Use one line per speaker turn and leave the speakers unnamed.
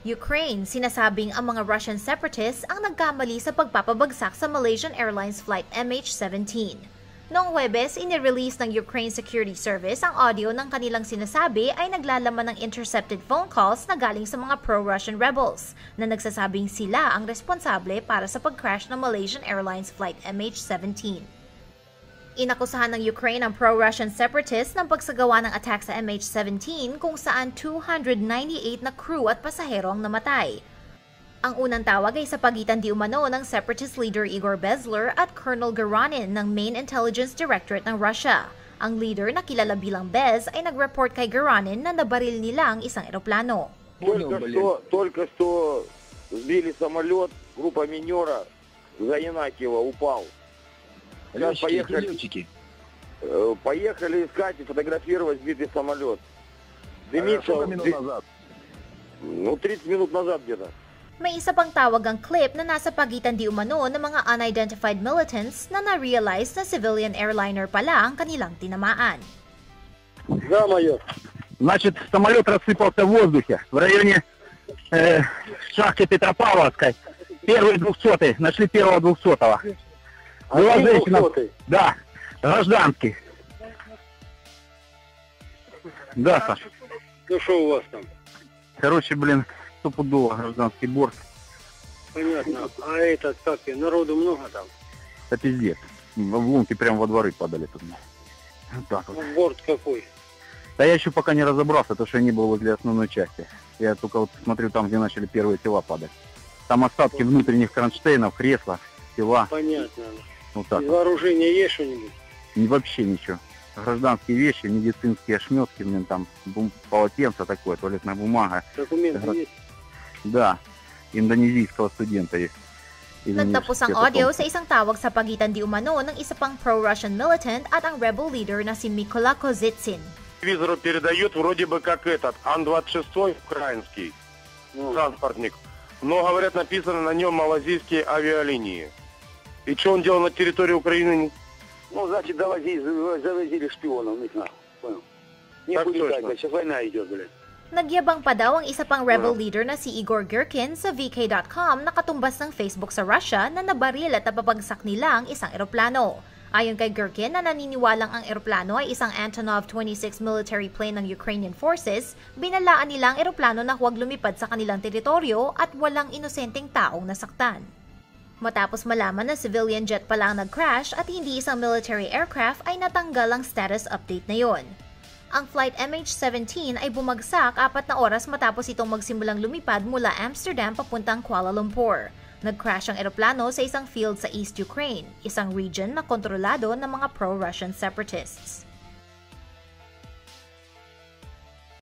Ukraine, sinasabing ang mga Russian separatists ang nagkamali sa pagpapabagsak sa Malaysian Airlines flight MH17. Noong Huwebes, inirelease ng Ukraine Security Service ang audio ng kanilang sinasabi ay naglalaman ng intercepted phone calls na galing sa mga pro-Russian rebels na nagsasabing sila ang responsable para sa pag-crash ng Malaysian Airlines flight MH17. Inakusahan ng Ukraine ang pro-Russian separatists ng pagsagawa ng attack sa MH17 kung saan 298 na crew at pasahero ang namatay. Ang unang tawag ay sa pagitan di umano ng separatist leader Igor Bezler at Colonel Garanin ng Main Intelligence Directorate ng Russia. Ang leader na kilala bilang Bez ay nag-report kay Garanin na nabaril nila ang isang eroplano.
Только что, только что сбили самолет, группа минера за Янакиева Упал. Сейчас
Летчики,
поехали,
летчики.
э, поехали искать и фотографировать сбитый самолет.
А
Дымится,
Сколько минут назад?
ну, 30 минут назад где-то.
May isa pang tawag ang clip na nasa pagitan di umano ng mga unidentified militants na na-realize na civilian airliner pala ang kanilang tinamaan.
Да, майор.
Значит, самолет рассыпался в воздухе в районе э, шахты Петропавловской. Первый двухсотый. Нашли первого двухсотого. Была женщина. Да, гражданский. Да, Саш.
Ну что у вас там?
Короче, блин, стопудово гражданский борт.
Понятно. А этот, как и, народу много там?
Это пиздец. В лунки прям во дворы падали тут. Вот так вот.
Борт какой?
Да я еще пока не разобрался, потому что я не был возле основной части. Я только вот смотрю там, где начали первые тела падать. Там остатки внутренних кронштейнов, кресла, тела.
Понятно.
Вот так.
Из
вот.
вооружения есть что-нибудь?
И вообще ничего. Гражданские вещи, медицинские ошметки, блин, там бум- полотенце такое, туалетная бумага.
Документы
Ага.
есть?
Да, индонезийского студента есть.
Nagtapos ang audio sa isang tawag sa pagitan di umano ng isa pang pro-Russian militant at ang rebel leader na si Mykola Kozitsyn.
телевизору передают вроде бы как этот, Ан-26 украинский
Ну,
транспортник. Но, говорят, написано на нем малазийские авиалинии. И что он делал на территории Украины?
Ну, значит, довозили, завозили шпионов, ну, их нахуй. Понял? Не
Так
будет
точно.
так, сейчас война идет, блядь.
Nagyabang pa daw ang isa pang rebel leader na si Igor Girkin sa VK.com na katumbas ng Facebook sa Russia na nabaril at napapagsak nila ang isang eroplano. Ayon kay Girkin na naniniwalang ang eroplano ay isang Antonov 26 military plane ng Ukrainian forces, binalaan nila ang eroplano na huwag lumipad sa kanilang teritoryo at walang inosenteng taong nasaktan. Matapos malaman na civilian jet pala ang nag-crash at hindi isang military aircraft ay natanggal ang status update na yon. Ang flight MH17 ay bumagsak apat na oras matapos itong magsimulang lumipad mula Amsterdam papuntang Kuala Lumpur. Nag-crash ang eroplano sa isang field sa East Ukraine, isang region na kontrolado ng mga pro-Russian separatists.